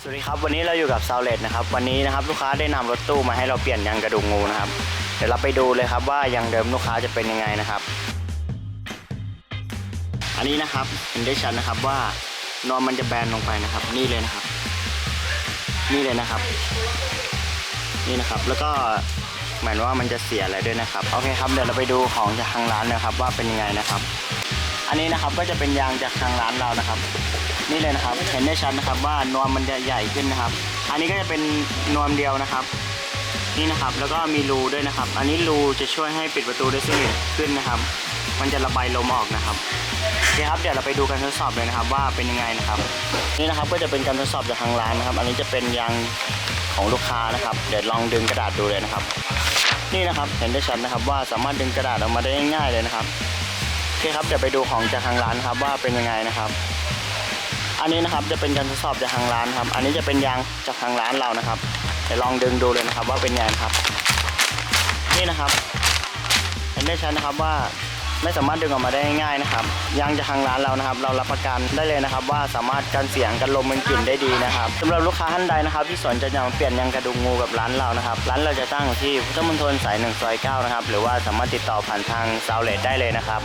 สวัสดีครับวันนี้เราอยู่กับซาวเลตนะครับวันนี้นะครับลูกค้าได้นำรถตู้มาให้เราเปลี่ยนยางกระดูกงูนะครับเดี๋ยวเราไปดูเลยครับว่ายางเดิมลูกค้าจะเป็นยังไงนะครับ อันนี้นะครับเห็นได้ชัดนะครับว่านวมมันจะแบนลงไปนะครับ นี่เลยนะครับ นี่เลยนะครับ นี่นะครับแล้วก็เหมือนว่ามันจะเสียอะไรด้วยนะครับโอเคครับเดี๋ยวเราไปดูของจากทางร้านนะครับว่าเป็นยังไงนะครับ อันนี้นะครับก็จะเป็นยางจากทางร้านเรานะครับ นี่เลยนะครับเห็นได้ชัดนะครับว่านวมมันจะใหญ่ขึ้นนะครับ อันนี้ก็จะเป็นนวมเดียวนะครับ นี่นะครับแล้วก็มีรูด้วยนะครับ อันนี้รูจะช่วยให้ปิดประตูได้สนิทขึ้นนะครับ มันจะระบายลมออกนะครับโอเคครับเดี๋ยวเราไปดูการทดสอบเลยนะครับ ว่าเป็นยังไงนะครับ นี่นะครับก็จะเป็นการทดสอบจากทางร้านนะครับ อันนี้จะเป็นยางของลูกค้านะครับ เดี๋ยวลองดึงกระดาษดูเลยนะครับ นี่นะครับเห็นได้ชัดนะครับว่าสามารถดึงกระดาษออกมาได้ง่ายๆเลยนะครับ อเคครับเดี๋ยวไปดูของจากทางร้านครับว่าเป็นยังไงนะครับ อันนี้นะครับจะเป็นการทดสอบจากทางร้านครับ อันนี้จะเป็นยางจากทางร้านเรานะครับเดี๋ยวลองดึงดูเลยนะครับว่าเป็นยังไงครับ นี่นะครับ เห็นได้ชัดนะครับว่าไม่สามารถดึงออกมาได้ง่ายๆนะครับ ยางจากทางร้านเรานะครับ เรารับประกันได้เลยนะครับ ว่าสามารถกันเสียงกันลมกันกลิ่นได้ดีนะครับสำหรับลูกค้าท่านใดนะครับ ที่สนใจจะมาเปลี่ยนยางกระดุมงูกับร้านเรานะครับ ร้านเราจะตั้งที่พุทธมณฑลสายหนึ่งซอยเก้านะครับ หรือว่าสามารถติดต่อผ่านทางซาวเลตได้เลยนะครับ